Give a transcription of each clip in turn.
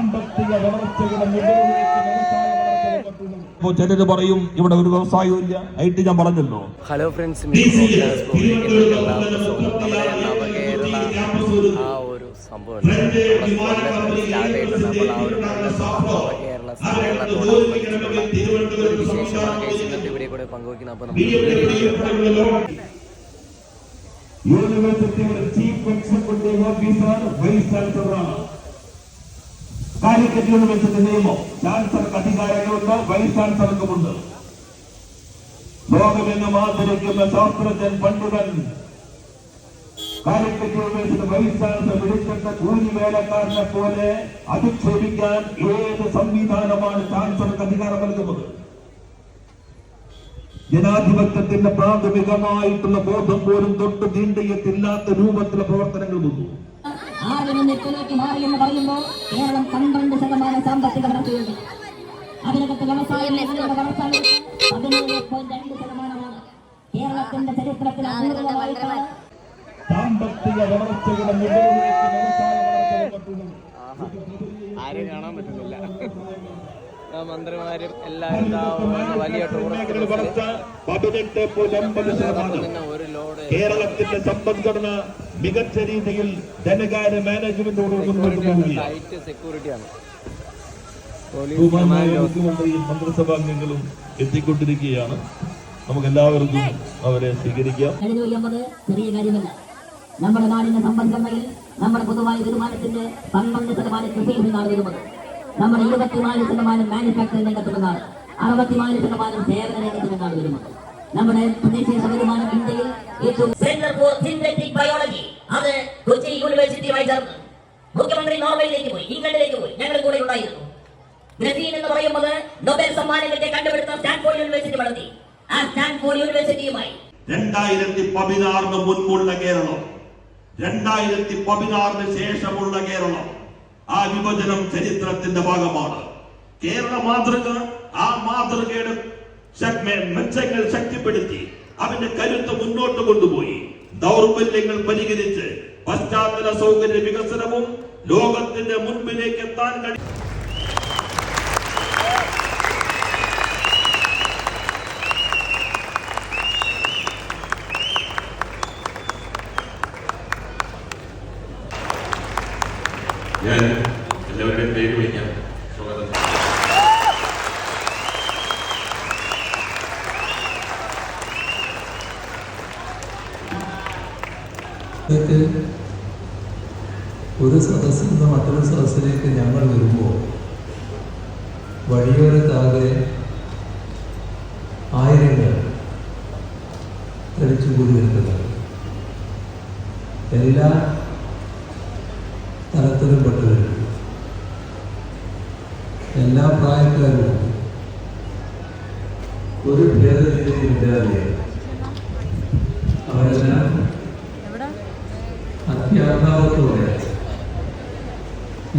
സാമ്പത്തിക വളർച്ചയുടെ. ഇപ്പോ ചിലര് പറയും ഇവിടെ ഒരു വ്യവസായവും ഇല്ല. ആയിട്ട് ഞാൻ പറഞ്ഞല്ലോ. ഹലോ ഫ്രണ്ട്സ് ആ ഒരു സംഭവം അപ്പോൾ ഇന്നത്തെ ഇവിടെ കൂടെ പങ്കുവയ്ക്കുന്നത് നമുക്ക് യൂണിവേഴ്സിറ്റിയുടെ ചീഫ് എക്സിക്യൂട്ടീവ് ഓഫീസർ വൈസ് ചാൻസലറാണ് കാലിക്കറ്റ് വെച്ച് നിയമം ചാൻസലർക്ക് അധികാരങ്ങളുണ്ട് വൈസ് ചാൻസലർക്കുമുണ്ട്. ലോകമെന്ന് മാതിരിക്കുന്ന ശാസ്ത്രജ്ഞൻ പണ്ഡിതൻ കാലിക്കറ്റ് യൂണിവേഴ്സിറ്റി വൈസ് ചാൻസലർ വിളിച്ചിട്ട് കൂലി വേലക്കാരനെ പോലെ അധിക്ഷേപിക്കാൻ ഏത് സംവിധാനമാണ് ചാൻസലർക്ക് അധികാരം നൽകുന്നത്? ജനാധിപത്യത്തിന്റെ പ്രാഥമികമായിട്ടുള്ള ബോധം പോലും തൊട്ട് നീണ്ടയത്തില്ലാത്ത രൂപത്തിലെ പ്രവർത്തനങ്ങൾ വന്നു ആരും മാറി എന്ന് പറയുമ്പോൾ കേരളം പന്ത്രണ്ട് ശതമാനം സാമ്പത്തിക വളർച്ചയുണ്ട് അതിനകത്ത് വ്യവസായം വളർച്ച പതിനേഴ് പോയിന്റ് രണ്ട് ശതമാനമാണ്. കേരളത്തിന്റെ ചരിത്രത്തിൽ അപൂർവമായിട്ടാണ് സാമ്പത്തിക വളർച്ചയുടെ മുകളിലേക്ക് വ്യവസായ വളർച്ച കാണാൻ പറ്റുന്നില്ല. മന്ത്രിമാരും എല്ലാവരും വലിയ ടൂറിസ്റ്റ് ഒരു ലോഡ് കേരളത്തിന്റെ സമ്പദ്ഘടന മികച്ച രീതിയിൽ ധനകാര്യ മാനേജ്മെന്റോട് മുന്നോട്ട് പോവുകയാണ്. ബഹുമാനായ മുഖ്യമന്ത്രിയും മന്ത്രിസഭാംഗങ്ങളും എത്തിക്കൊണ്ടിരിക്കുകയാണ്. നമുക്ക് എല്ലാവർക്കും അവരെ സ്വീകരിക്കാം. ചെറിയ കാര്യമല്ല. നമ്മുടെ നാടിന്റെ സമ്പദ്ഘടനയിൽ നമ്മുടെ പൊതുവായ തീരുമാനത്തിന്റെ പന്ത്രണ്ട് ശതമാനം കൃഷിയിൽ നിന്നാണ് വരുന്നത്. നമ്മുടെ ഇരുപത്തിനാല് ശതമാനം മാനുഫാക്ചറിംഗ് രംഗത്ത് നിന്നാണ് അറുപത്തിനാല് ശതമാനം സേവന രംഗത്ത് നിന്നാണ് വരുന്നത്. നമ്മുടെ പ്രദേശീയ വരുമാനം ഇന്ത്യയിൽ ഏറ്റവും യൂണിവേഴ്സിറ്റിയുമായി ചേർന്ന് മുഖ്യമന്ത്രി നോർവേയിലേക്ക് പോയി ഇംഗ്ലണ്ടിലേക്ക് പോയി. ഞങ്ങളുടെ കൂടെ ഉണ്ടായിരുന്നു. ബ്രസീൽ എന്ന് പറയുന്നത് നൊബേൽ സമ്മാനം കണ്ടുപിടുത്തം സ്റ്റാൻഫോർഡ് യൂണിവേഴ്സിറ്റി നടത്തി. ആ സ്റ്റാൻഫോർഡ് യൂണിവേഴ്സിറ്റിയുമായി. രണ്ടായിരത്തി പതിനാറിന് മുൻപുള്ള കേരളം. രണ്ടായിരത്തി പതിനാറിന് ശേഷമുള്ള കേരളം. ആ വിഭജനം ചരിത്രത്തിന്റെ ഭാഗമാണ്. കേരള മാതൃക ആ മാതൃകയുടെ മെച്ചങ്ങൾ ശക്തിപ്പെടുത്തി അവന്റെ കരുത്ത് മുന്നോട്ട് കൊണ്ടുപോയി. ദൗർബല്യങ്ങൾ പരിഹരിച്ച് പശ്ചാത്തല സൗകര്യ വികസനവും ലോകത്തിന്റെ മുൻപിലേക്ക് എത്താൻ കഴിയും ഞാൻ എല്ലാവരുടെയും പേര് വിളിക്കാം. സ്വാഗതം. ഇതൊക്കെ ഒരു സദസ്സിൽ നിന്ന് മറ്റൊരു സദസ്സിലേക്ക് ഞങ്ങൾ വരുമ്പോൾ വഴിയോരത്താകെ ആയിരങ്ങൾ തടിച്ചുകൂടി വരുന്നത് എല്ലാ തലത്തിലും പെട്ടവരും എല്ലാ പ്രായക്കാരും ഒരു ഭേദഗതിയില്ലാതെ അവരെല്ലാം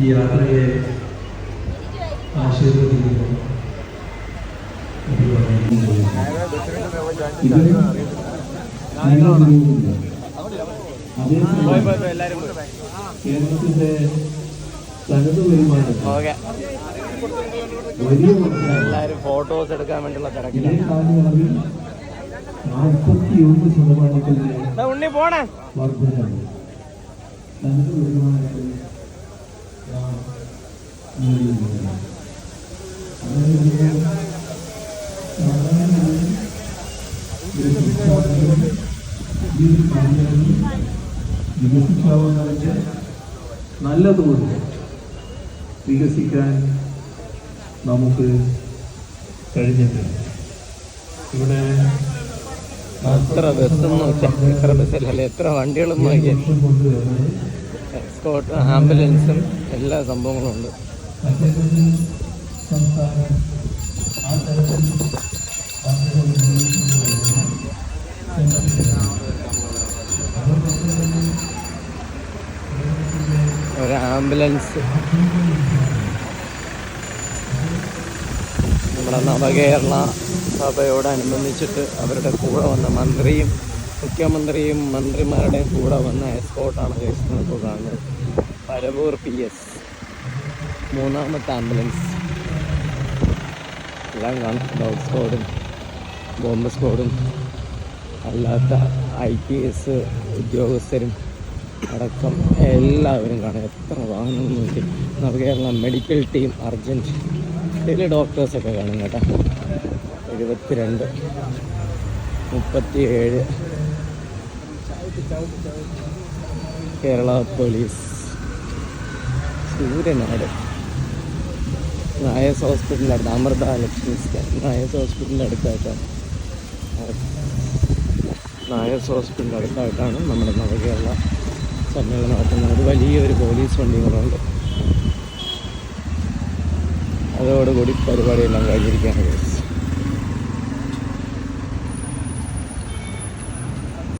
ഈ യാത്രയെ ആശീർവദിക്കുന്നു. കേരളത്തിന്റെ തനത് വരുമാനം വലിയ എല്ലാവരും ഫോട്ടോസ് എടുക്കാൻ വേണ്ടിയുള്ള തിരക്കിലാണ് ശതമാനത്തിന്റെ പോണേ. തനത് വരുമാനത്തിൽ നല്ല തോതിൽ വികസിക്കാൻ നമുക്ക് കഴിഞ്ഞിട്ടുണ്ട്. ഇവിടെ എത്ര ബസ്സെന്ന് എത്ര എത്ര നോക്കിയാൽ എസ്കോട്ട് ആംബുലൻസും എല്ലാ സംഭവങ്ങളും ഉണ്ട്. ഒരു ആംബുലൻസ്. നമ്മുടെ നവകേരള സഭയോടനുബന്ധിച്ചിട്ട് അവരുടെ കൂടെ വന്ന മന്ത്രിയും മുഖ്യമന്ത്രിയും മന്ത്രിമാരുടെയും കൂടെ വന്ന എസ്കോട്ടാണ് കേസ് നമുക്ക് കാണുന്നത് പരവൂർ പി എസ്. മൂന്നാമത്തെ ആംബുലൻസ് എല്ലാം കാണും ഡോഗ് സ്ക്വാഡും ബോംബ് സ്ക്വാഡും അല്ലാത്ത ഐ പി എസ് ഉദ്യോഗസ്ഥരും അടക്കം എല്ലാവരും കാണും. എത്ര വാഹനം നോക്കി. നമുക്ക് കേരള മെഡിക്കൽ ടീം അർജന്റ് ഇതിൽ ഡോക്ടേഴ്സൊക്കെ കാണും കേട്ടോ. എഴുപത്തിരണ്ട് മുപ്പത്തിയേഴ്. കേരള പോലീസ്. സൂര്യനാട്. നായസ് ഹോസ്പിറ്റലിന്റെ അടുത്ത് അമൃത ലക്ഷ്മി സ്കാൻ. നായസ് ഹോസ്പിറ്റലിന്റെ അടുത്തായിട്ടാണ്. നായസ് ഹോസ്പിറ്റലിന്റെ അടുത്തായിട്ടാണ് നമ്മുടെ നവകേരള സമ്മേളനം നടത്തുന്നത്. വലിയൊരു പോലീസ് വണ്ടികളുണ്ട് അതോടുകൂടി പരിപാടിയെല്ലാം കഴിഞ്ഞിരിക്കുകയാണ്.